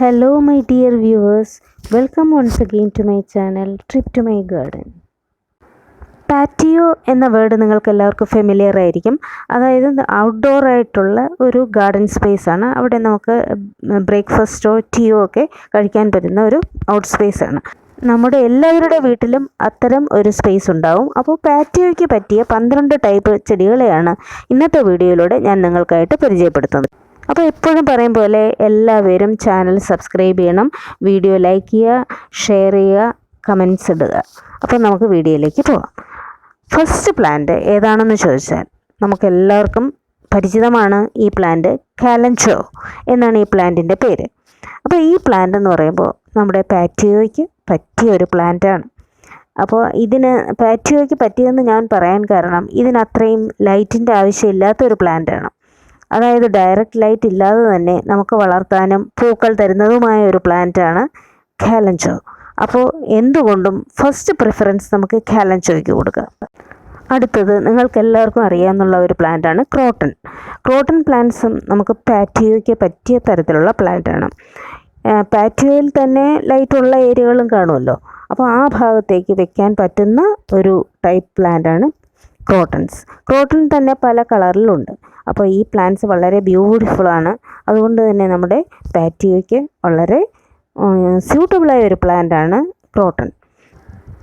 Hello, my dear viewers welcome once again to my channel trip to my garden patio എന്ന word നിങ്ങൾക്ക് എല്ലാവർക്കും familiar ആയിരിക്കും. അതായത് outdoor ആയിട്ടുള്ള ഒരു ഗാർഡൻ സ്പേസ് ആണ്. അവിടെ നമുക്ക് ബ്രേക്ക്ഫാസ്റ്റോ ടീയോ ഒക്കെ കഴിക്കാൻ പറ്റുന്ന ഒരു ഔട്ട് സ്പേസ് ആണ്. നമ്മുടെ എല്ലാവരുടെ വീട്ടിലും അത്തരം ഒരു സ്പേസ് ഉണ്ടാവും. അപ്പോൾ പാറ്റിയോയ്ക്ക് പറ്റിയ പന്ത്രണ്ട് ടൈപ്പ് ചെടികളെയാണ് ഇന്നത്തെ വീഡിയോയിലൂടെ ഞാൻ നിങ്ങൾക്കായിട്ട് പരിചയപ്പെടുത്തുന്നത്. അപ്പോൾ എപ്പോഴും പറയും പോലെ എല്ലാവരും ചാനൽ സബ്സ്ക്രൈബ് ചെയ്യണം വീഡിയോ ലൈക്ക് ചെയ്യുക ഷെയർ ചെയ്യുക കമൻസ് ഇടുക. അപ്പോൾ നമുക്ക് വീഡിയോയിലേക്ക് പോകാം ഫസ്റ്റ് പ്ലാന്റ് ഏതാണെന്ന് ചോദിച്ചാൽ നമുക്കെല്ലാവർക്കും പരിചിതമാണ് ഈ പ്ലാന്റ് കാലൻചോ എന്നാണ് ഈ പ്ലാന്റിന്റെ പേര്. അപ്പോൾ ഈ പ്ലാന്റ് എന്ന് പറയുമ്പോൾ നമ്മുടെ പാറ്റിയോയ്ക്ക് പറ്റിയ ഒരു പ്ലാന്റാണ് അപ്പോൾ ഇതിന് പാറ്റിയോയ്ക്ക് പറ്റിയതെന്ന് ഞാൻ പറയാൻ കാരണം ഇതിനത്രയും ലൈറ്റിന്റെ ആവശ്യമില്ലാത്തൊരു പ്ലാന്റാണ് അതായത് ഡയറക്റ്റ് ലൈറ്റ് ഇല്ലാതെ തന്നെ നമുക്ക് വളർത്താനും പൂക്കൾ തരുന്നതുമായ ഒരു പ്ലാന്റാണ് കാലഞ്ചോ. അപ്പോൾ എന്തുകൊണ്ടും ഫസ്റ്റ് പ്രിഫറൻസ് നമുക്ക് കാലഞ്ചോയ്ക്ക് കൊടുക്കാം. അടുത്തത് നിങ്ങൾക്ക് എല്ലാവർക്കും അറിയാമെന്നുള്ള ഒരു പ്ലാന്റാണ് ക്രോട്ടൺ. ക്രോട്ടൺ പ്ലാന്റ്സും നമുക്ക് പാറ്റിയോയ്ക്ക് പറ്റിയ തരത്തിലുള്ള പ്ലാന്റാണ് പാറ്റിയോയിൽ തന്നെ ലൈറ്റുള്ള ഏരിയകളും കാണുമല്ലോ. അപ്പോൾ ആ ഭാഗത്തേക്ക് വെക്കാൻ പറ്റുന്ന ഒരു ടൈപ്പ് പ്ലാന്റാണ് ക്രോട്ടൺസ്. ക്രോട്ടൺ തന്നെ പല കളറിലുണ്ട് അപ്പോൾ ഈ പ്ലാന്റ്സ് വളരെ ബ്യൂട്ടിഫുള്ളാണ് അതുകൊണ്ട് തന്നെ നമ്മുടെ പാറ്റിയോയ്ക്ക് വളരെ സ്യൂട്ടബിളായ ഒരു പ്ലാന്റാണ് ക്രോട്ടൺ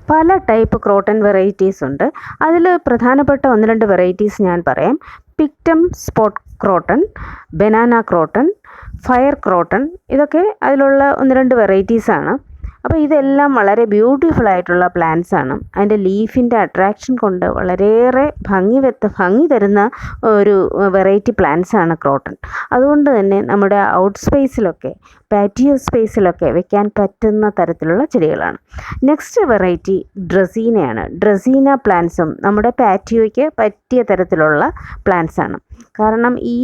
പല ടൈപ്പ് ക്രോട്ടൺ വെറൈറ്റീസ് ഉണ്ട്. അതിൽ പ്രധാനപ്പെട്ട ഒന്ന് രണ്ട് വെറൈറ്റീസ് ഞാൻ പറയാം. Pictum spot croton banana croton fire croton ഇതൊക്കെ അതിലുള്ള ഒന്ന് രണ്ട് വെറൈറ്റീസാണ് അപ്പോൾ ഇതെല്ലാം വളരെ ബ്യൂട്ടിഫുൾ ആയിട്ടുള്ള പ്ലാന്റ്സ് ആണ്. അതിന്റെ ലീഫിന്റെ അട്രാക്ഷൻ കൊണ്ട് വളരെയേറെ ഭംഗി വെത്ത ഭംഗി തരുന്ന ഒരു വെറൈറ്റി പ്ലാന്റ്സ് ആണ് ക്രോട്ടൺ അതുകൊണ്ട് തന്നെ നമ്മുടെ ഔട്ട് സ്പേസിലൊക്കെ പാറ്റിയോ സ്പേസിലൊക്കെ വെക്കാൻ പറ്റുന്ന തരത്തിലുള്ള ചെടികളാണ്. നെക്സ്റ്റ് വെറൈറ്റി ഡ്രസീനയാണ് ഡ്രസീന പ്ലാന്റ്സും നമ്മുടെ പാറ്റിയോയ്ക്ക് പറ്റിയ തരത്തിലുള്ള പ്ലാന്റ്സ് ആണ്. കാരണം ഈ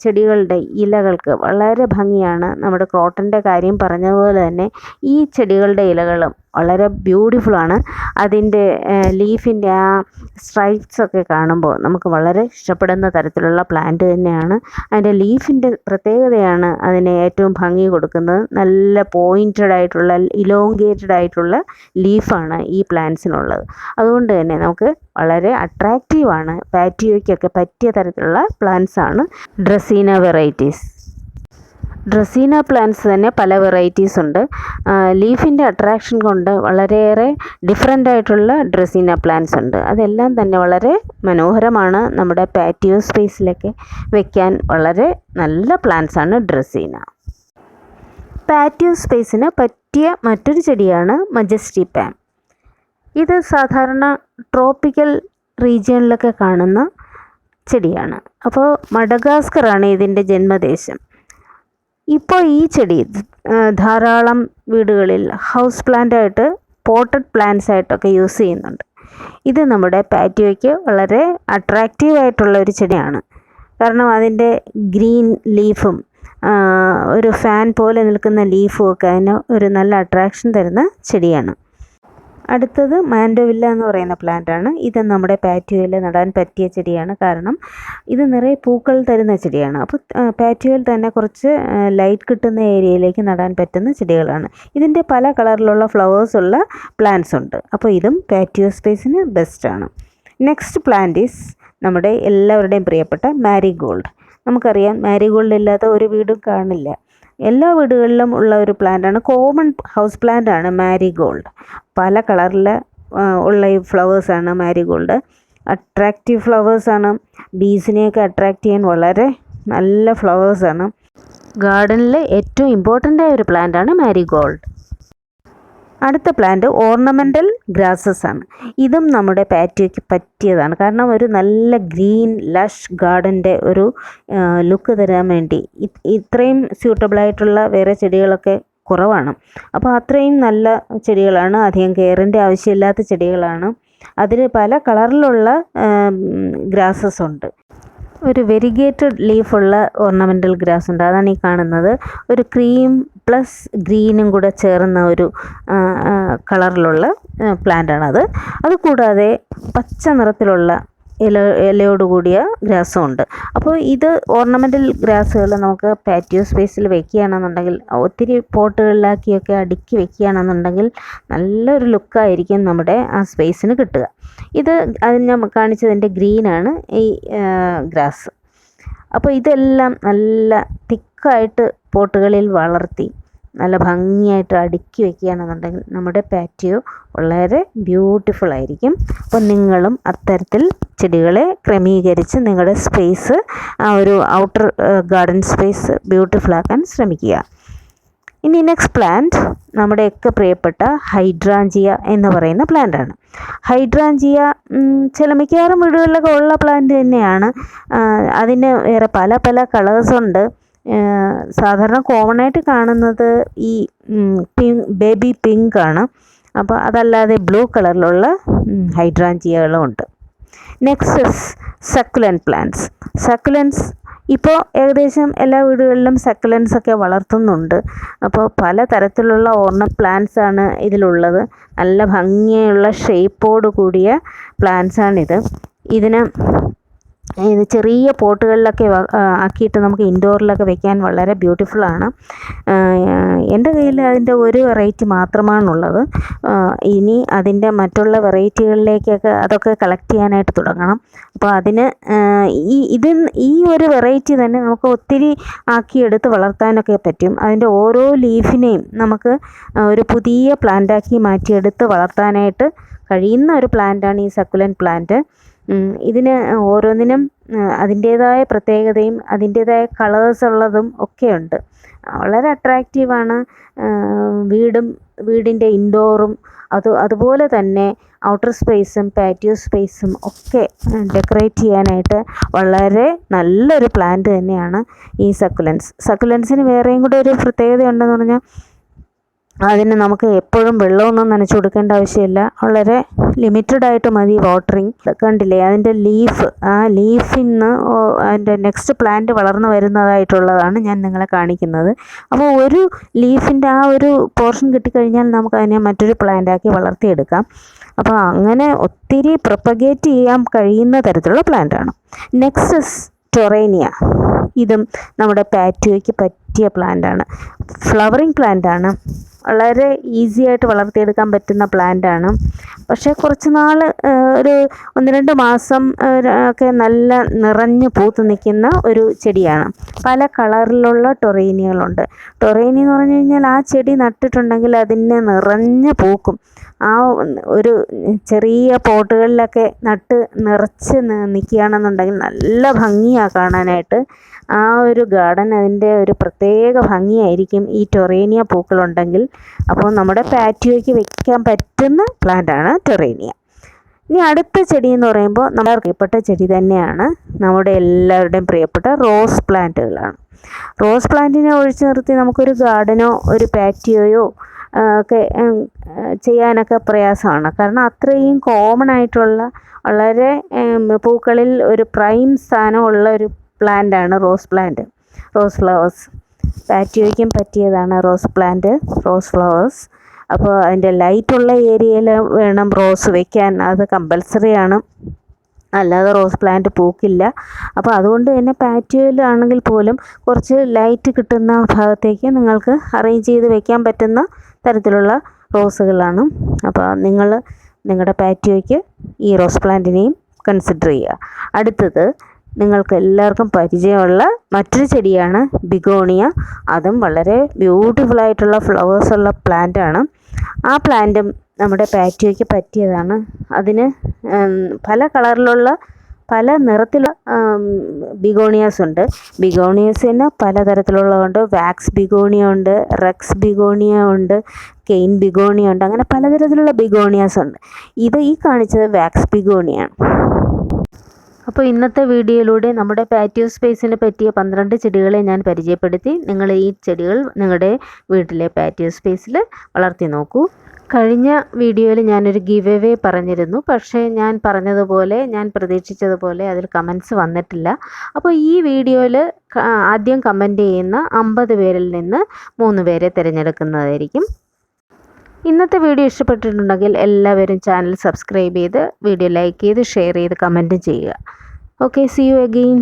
ചെടികളുടെ ഇലകൾക്ക് വളരെ ഭംഗിയാണ് നമ്മുടെ ക്രോട്ടന്റെ കാര്യം പറഞ്ഞതുപോലെ തന്നെ ഈ ചെടികളുടെ ഇലകളും വളരെ ബ്യൂട്ടിഫുള്ളാണ് അതിന്റെ ലീഫിന്റെ ആ സ്ട്രൈപ്സ് ഒക്കെ കാണുമ്പോൾ നമുക്ക് വളരെ ഇഷ്ടപ്പെടുന്ന തരത്തിലുള്ള പ്ലാന്റ് തന്നെയാണ്. അതിന്റെ ലീഫിന്റെ പ്രത്യേകതയാണ് അതിനെ ഏറ്റവും ഭംഗി കൊടുക്കുന്നത്. നല്ല പോയിന്റഡ് ആയിട്ടുള്ള ഇലോങ്കേറ്റഡ് ആയിട്ടുള്ള ലീഫാണ് ഈ പ്ലാന്റ്സിനുള്ളത് അതുകൊണ്ട് തന്നെ നമുക്ക് വളരെ അട്രാക്റ്റീവാണ് പാറ്റിയോയ്ക്കൊക്കെ പറ്റിയ തരത്തിലുള്ള പ്ലാന്റ്സാണ് ഡ്രസീന വെറൈറ്റീസ് ഡ്രസീന പ്ലാന്റ്സ് തന്നെ പല വെറൈറ്റീസ് ഉണ്ട്. ലീഫിന്റെ അട്രാക്ഷൻ കൊണ്ട് വളരെയേറെ ഡിഫറെന്റ് ആയിട്ടുള്ള ഡ്രസീന പ്ലാന്റ്സ് ഉണ്ട്. അതെല്ലാം തന്നെ വളരെ മനോഹരമാണ് നമ്മുടെ പാറ്റിയോ സ്പേസിലൊക്കെ വെക്കാൻ. വളരെ നല്ല പ്ലാന്റ്സ് ആണ് ഡ്രസീന പാറ്റിയോ സ്പേസിന് പറ്റിയ മറ്റൊരു ചെടിയാണ് മജസ്റ്റി പാം ഇത് സാധാരണ ട്രോപ്പിക്കൽ റീജിയണിലൊക്കെ കാണുന്ന ചെടിയാണ്. അപ്പോൾ മഡഗാസ്കറാണ് ഇതിന്റെ ജന്മദേശം. ഇപ്പോൾ ഈ ചെടി ധാരാളം വീടുകളിൽ ഹൗസ് പ്ലാന്റായിട്ട് പോട്ടഡ് പ്ലാന്റ്സ് ആയിട്ടൊക്കെ യൂസ് ചെയ്യുന്നുണ്ട്. ഇത് നമ്മുടെ പാറ്റിയോയ്ക്ക് വളരെ അട്രാക്റ്റീവ് ആയിട്ടുള്ള ഒരു ചെടിയാണ്. കാരണം അതിന്റെ ഗ്രീൻ ലീഫും ഒരു ഫാൻ പോലെ നിൽക്കുന്ന ലീഫും ഒക്കെ അതിന് ഒരു നല്ല അട്രാക്ഷൻ തരുന്ന ചെടിയാണ്. അടുത്തത് മാൻഡോവില്ല എന്ന് പറയുന്ന പ്ലാന്റ് ആണ്. ഇത് നമ്മുടെ പാറ്റിയോയിൽ നടാൻ പറ്റിയ ചെടിയാണ്. കാരണം ഇത് നിറയെ പൂക്കൾ തരുന്ന ചെടിയാണ്. അപ്പോൾ പാറ്റുവയിൽ തന്നെ കുറച്ച് ലൈറ്റ് കിട്ടുന്ന ഏരിയയിലേക്ക് നടാൻ പറ്റുന്ന ചെടികളാണ്. ഇതിന്റെ പല കളറിലുള്ള ഫ്ലവേഴ്സ് ഉള്ള പ്ലാന്റ്സ് ഉണ്ട്. അപ്പോൾ ഇതും പാറ്റിയോ സ്പേസിന് ബെസ്റ്റാണ് നെക്സ്റ്റ് പ്ലാന്റ് ഈസ് നമ്മുടെ എല്ലാവരുടെയും പ്രിയപ്പെട്ട മാരിഗോൾഡ് നമുക്കറിയാം മാരിഗോൾഡ് ഇല്ലാത്ത ഒരു വീടും കാണില്ല. എല്ലാ വീടുകളിലും ഉള്ള ഒരു പ്ലാന്റാണ് കോമൺ ഹൗസ് പ്ലാന്റാണ് മാരിഗോൾഡ് പല കളറിൽ ഉള്ള ഈ ഫ്ലവേഴ്സാണ് മാരിഗോൾഡ് അട്രാക്റ്റീവ് ഫ്ലവേഴ്സാണ് ബീസിനെയൊക്കെ അട്രാക്റ്റ് ചെയ്യാൻ വളരെ നല്ല ഫ്ലവേഴ്സാണ് ഗാർഡനിലെ ഏറ്റവും ഇമ്പോർട്ടന്റ് ആയ ഒരു പ്ലാന്റാണ് മാരിഗോൾഡ് അടുത്ത പ്ലാന്റ് ഓർണമെന്റൽ ഗ്രാസസ് ആണ്. ഇതും നമ്മുടെ പാറ്റിയോയ്ക്ക് പറ്റിയതാണ്. കാരണം ഒരു നല്ല ഗ്രീൻ ലഷ് ഗാർഡന്റെ ഒരു ലുക്ക് തരാൻ വേണ്ടി ഇത്രയും സ്യൂട്ടബിളായിട്ടുള്ള വേറെ ചെടികളൊക്കെ കുറവാണ്. അപ്പോൾ അത്രയും നല്ല ചെടികളാണ്. അധികം കെയറിന്റെ ആവശ്യമില്ലാത്ത ചെടികളാണ്. അതിന് പല കളറിലുള്ള ഗ്രാസസ് ഉണ്ട്. ഒരു വെരിഗേറ്റഡ് ലീഫുള്ള ഓർണമെന്റൽ ഗ്രാസ് ഉണ്ട്. അതാണ് ഈ കാണുന്നത്. ഒരു ക്രീം പ്ലസ് ഗ്രീനും കൂടെ ചേർന്ന ഒരു കളറിലുള്ള പ്ലാന്റാണത് അതുകൂടാതെ പച്ച നിറത്തിലുള്ള ഇല ഇലയോട് കൂടിയ ഗ്രാസും ഉണ്ട് അപ്പോൾ ഇത് ഓർണമെന്റൽ ഗ്രാസുകൾ നമുക്ക് പാറ്റിയോ സ്പേസിൽ വെക്കുകയാണെന്നുണ്ടെങ്കിൽ ഒത്തിരി പോട്ടുകളിലാക്കിയൊക്കെ അടുക്കി വെക്കുകയാണെന്നുണ്ടെങ്കിൽ നല്ലൊരു ലുക്കായിരിക്കും നമ്മുടെ ആ സ്പേസിന് കിട്ടുക. ഇത് അത് ഞാൻ കാണിച്ചതിന്റെ ഗ്രീനാണ് ഈ ഗ്രാസ്. അപ്പോൾ ഇതെല്ലാം നല്ല തിക്കായിട്ട് പോട്ടുകളിൽ വളർത്തി നല്ല ഭംഗിയായിട്ട് അടുക്കി വെക്കുകയാണെന്നുണ്ടെങ്കിൽ നമ്മുടെ പാറ്റിയോ വളരെ ബ്യൂട്ടിഫുൾ ആയിരിക്കും. അപ്പോൾ നിങ്ങളും അത്തരത്തിൽ ചെടികളെ ക്രമീകരിച്ച് നിങ്ങളുടെ സ്പേസ് ആ ഒരു ഔട്ടർ ഗാർഡൻ സ്പേസ് ബ്യൂട്ടിഫുൾ ആക്കാൻ ശ്രമിക്കുക. ഇനി നെക്സ്റ്റ് പ്ലാന്റ് നമ്മുടെയൊക്കെ പ്രിയപ്പെട്ട ഹൈഡ്രാഞ്ചിയ എന്ന് പറയുന്ന പ്ലാന്റാണ് ഹൈഡ്രാഞ്ചിയ ചില മിക്കവാറും വീടുകളിലൊക്കെ ഉള്ള പ്ലാന്റ് തന്നെയാണ്. അതിന് വേറെ പല പല കളേഴ്സ് ഉണ്ട്. സാധാരണ കോമൺ ആയിട്ട് കാണുന്നത് ഈ പിങ്ക് ബേബി പിങ്ക് ആണ്. അപ്പോൾ അതല്ലാതെ ബ്ലൂ കളറിലുള്ള ഹൈഡ്രാഞ്ചിയകളും ഉണ്ട്. നെക്സ്റ്റ് സക്കുലൻ പ്ലാന്റ്സ് സക്കുലൻസ് ഇപ്പോൾ ഏകദേശം എല്ലാ വീടുകളിലും സക്കുലൻസ് ഒക്കെ വളർത്തുന്നുണ്ട്. അപ്പോൾ പല തരത്തിലുള്ള ഓർണ പ്ലാന്റ്സ് ആണ് ഇതിലുള്ളത്. നല്ല ഭംഗിയുള്ള ഷേപ്പോട് കൂടിയ പ്ലാന്റ്സ് ആണിത്. ഇതിന് ഇത് ചെറിയ പോട്ടുകളിലൊക്കെ ആക്കിയിട്ട് നമുക്ക് ഇൻഡോറിലൊക്കെ വെക്കാൻ വളരെ ബ്യൂട്ടിഫുള്ളാണ് എന്റെ കയ്യിൽ അതിന്റെ ഒരു വെറൈറ്റി മാത്രമാണുള്ളത്. ഇനി അതിന്റെ മറ്റുള്ള വെറൈറ്റികളിലേക്കൊക്കെ അതൊക്കെ കളക്ട് ചെയ്യാനായിട്ട് തുടങ്ങണം. അപ്പോൾ അതിന് ഈ ഇത് ഈ ഒരു വെറൈറ്റി തന്നെ നമുക്ക് ഒത്തിരി ആക്കിയെടുത്ത് വളർത്താനൊക്കെ പറ്റും. അതിന്റെ ഓരോ ലീഫിനെയും നമുക്ക് ഒരു പുതിയ പ്ലാന്റാക്കി മാറ്റിയെടുത്ത് വളർത്താനായിട്ട് കഴിയുന്ന ഒരു പ്ലാന്റാണ് ഈ സക്കുലൻ പ്ലാന്റ് ഇതിന് ഓരോന്നിനും അതിന്റേതായ പ്രത്യേകതയും അതിന്റേതായ കളേഴ്സ് ഉള്ളതും ഒക്കെയുണ്ട് വളരെ അട്രാക്റ്റീവാണ് വീടും വീടിന്റെ ഇൻഡോറും അത് അതുപോലെ തന്നെ ഔട്ടർ സ്പേസും പാറ്റിയോ സ്പേസും ഒക്കെ ഡെക്കറേറ്റ് ചെയ്യാനായിട്ട് വളരെ നല്ലൊരു പ്ലാന്റ് തന്നെയാണ് ഈ സക്കുലൻസ് സക്കുലൻസിന് വേറെയും കൂടെ ഒരു പ്രത്യേകത ഉണ്ടെന്ന് പറഞ്ഞാൽ അതിന് നമുക്ക് എപ്പോഴും വെള്ളമൊന്നും നനച്ചു കൊടുക്കേണ്ട ആവശ്യമില്ല. വളരെ ലിമിറ്റഡ് ആയിട്ട് മതി വാട്ടറിങ് കണ്ടില്ലേ? അതിന്റെ ലീഫ് ആ ലീഫിൽ നിന്ന് അതിന്റെ നെക്സ്റ്റ് പ്ലാന്റ് വളർന്നു വരുന്നതായിട്ടുള്ളതാണ് ഞാൻ നിങ്ങളെ കാണിക്കുന്നത്. അപ്പോൾ ഒരു ലീഫിന്റെ ആ ഒരു പോർഷൻ കിട്ടിക്കഴിഞ്ഞാൽ നമുക്ക് അതിനെ മറ്റൊരു പ്ലാന്റാക്കി വളർത്തിയെടുക്കാം. അപ്പോൾ അങ്ങനെ ഒത്തിരി പ്രൊപ്പഗേറ്റ് ചെയ്യാൻ കഴിയുന്ന തരത്തിലുള്ള പ്ലാന്റാണ് നെക്സസ് ടൊറേനിയ ഇതും നമ്മുടെ പാറ്റിയോയ്ക്ക് പറ്റിയ പ്ലാന്റാണ്. ഫ്ലവറിങ് പ്ലാന്റാണ്. വളരെ ഈസി ആയിട്ട് വളർത്തിയെടുക്കാൻ പറ്റുന്ന പ്ലാന്റ് ആണ് പക്ഷേ കുറച്ച് നാൾ ഒരു ഒന്ന് രണ്ട് മാസം ഒക്കെ നല്ല നിറഞ്ഞ് പൂത്ത് നിൽക്കുന്ന ഒരു ചെടിയാണ്. പല കളറിലുള്ള ടൊറേനികളുണ്ട്. ടൊറേനി എന്ന് പറഞ്ഞു കഴിഞ്ഞാൽ ആ ചെടി നട്ടിട്ടുണ്ടെങ്കിൽ അതിന് നിറഞ്ഞ് പൂക്കും. ആ ഒരു ചെറിയ പോട്ടുകളിലൊക്കെ നട്ട് നിറച്ച് നിൽക്കുകയാണെന്നുണ്ടെങ്കിൽ നല്ല ഭംഗിയാണ് കാണാനായിട്ട്. ആ ഒരു ഗാർഡൻ അതിന്റെ ഒരു പ്രത്യേക ഭംഗിയായിരിക്കും ഈ ടൊറേനിയ പൂക്കളുണ്ടെങ്കിൽ. അപ്പോൾ നമ്മുടെ പാറ്റിയോയ്ക്ക് വെക്കാൻ പറ്റുന്ന പ്ലാന്റാണ് ടൊറേനിയ ഇനി അടുത്ത ചെടി എന്ന് പറയുമ്പോൾ നമ്മുടെ പ്രിയപ്പെട്ട ചെടി തന്നെയാണ് നമ്മുടെ എല്ലാവരുടെയും പ്രിയപ്പെട്ട റോസ് പ്ലാന്റുകളാണ് റോസ് പ്ലാന്റിനെ ഒഴിച്ചു നിർത്തി നമുക്കൊരു ഗാർഡനോ ഒരു പാറ്റിയോയോ ഒക്കെ ചെയ്യാനൊക്കെ പ്രയാസമാണ്. കാരണം അത്രയും കോമൺ ആയിട്ടുള്ള വളരെ പൂക്കളിൽ ഒരു പ്രൈം സ്ഥാനമുള്ള ഒരു പ്ലാന്റാണ് റോസ് പ്ലാന്റ് റോസ് ഫ്ലവേഴ്സ് പാറ്റിയോയ്ക്കും പറ്റിയതാണ് റോസ് പ്ലാന്റ് റോസ് ഫ്ലവേഴ്സ് അപ്പോൾ അതിന്റെ ലൈറ്റുള്ള ഏരിയയിൽ വേണം റോസ് വെക്കാൻ. അത് കമ്പൽസറി ആണ്. അല്ലാതെ റോസ് പ്ലാന്റ് പൂക്കില്ല. അപ്പോൾ അതുകൊണ്ട് തന്നെ പാറ്റിയോയിലാണെങ്കിൽ പോലും കുറച്ച് ലൈറ്റ് കിട്ടുന്ന ഭാഗത്തേക്ക് നിങ്ങൾക്ക് അറേഞ്ച് ചെയ്ത് വെക്കാൻ പറ്റുന്ന തരത്തിലുള്ള റോസുകളാണ് അപ്പോൾ നിങ്ങൾ നിങ്ങളുടെ പാറ്റിയോയ്ക്ക് ഈ റോസ് പ്ലാന്റിനെയും കൺസിഡർ ചെയ്യുക. അടുത്തത് നിങ്ങൾക്ക് എല്ലാവർക്കും പരിചയമുള്ള മറ്റൊരു ചെടിയാണ് ബിഗോണിയ. അതും വളരെ ബ്യൂട്ടിഫുൾ ആയിട്ടുള്ള ഫ്ലവേഴ്സ് ഉള്ള പ്ലാന്റ് ആണ്. ആ പ്ലാന്റും നമ്മുടെ പാറ്റിയോയ്ക്ക് പറ്റിയതാണ്. അതിന് പല കളറിലുള്ള പല നിറത്തിലുള്ള ബിഗോണിയാസ് ഉണ്ട്. ബിഗോണിയസിന് പലതരത്തിലുള്ളതുണ്ട്. വാക്സ് ബിഗോണിയ ഉണ്ട് റെക്സ് ബിഗോണിയ ഉണ്ട് കെയിൻ ബിഗോണിയ ഉണ്ട്. അങ്ങനെ പലതരത്തിലുള്ള ബിഗോണിയാസ് ഉണ്ട്. ഇത് ഈ കാണിച്ചത് വാക്സ് ബിഗോണിയാണ്. അപ്പോൾ ഇന്നത്തെ വീഡിയോയിലൂടെ നമ്മുടെ പാറ്റിയോ സ്പേസിനെ പറ്റിയ പന്ത്രണ്ട് ചെടികളെ ഞാൻ പരിചയപ്പെടുത്തി. നിങ്ങൾ ഈ ചെടികൾ നിങ്ങളുടെ വീട്ടിലെ പാറ്റിയോ സ്പേസിൽ വളർത്തി നോക്കൂ. കഴിഞ്ഞ വീഡിയോയിൽ ഞാനൊരു ഗിവ് എവേ പറഞ്ഞിരുന്നു. പക്ഷേ ഞാൻ പറഞ്ഞതുപോലെ ഞാൻ പ്രതീക്ഷിച്ചതുപോലെ അതിൽ കമൻസ് വന്നിട്ടില്ല. അപ്പോൾ ഈ വീഡിയോയിൽ ആദ്യം കമന്റ് ചെയ്യുന്ന അമ്പത് പേരിൽ നിന്ന് മൂന്ന് പേരെ തിരഞ്ഞെടുക്കുന്നതായിരിക്കും. ഇന്നത്തെ വീഡിയോ ഇഷ്ടപ്പെട്ടിട്ടുണ്ടെങ്കിൽ എല്ലാവരും ചാനൽ സബ്സ്ക്രൈബ് ചെയ്ത് വീഡിയോ ലൈക്ക് ചെയ്ത് ഷെയർ ചെയ്ത് കമന്റ് ചെയ്യുക. Okay see you again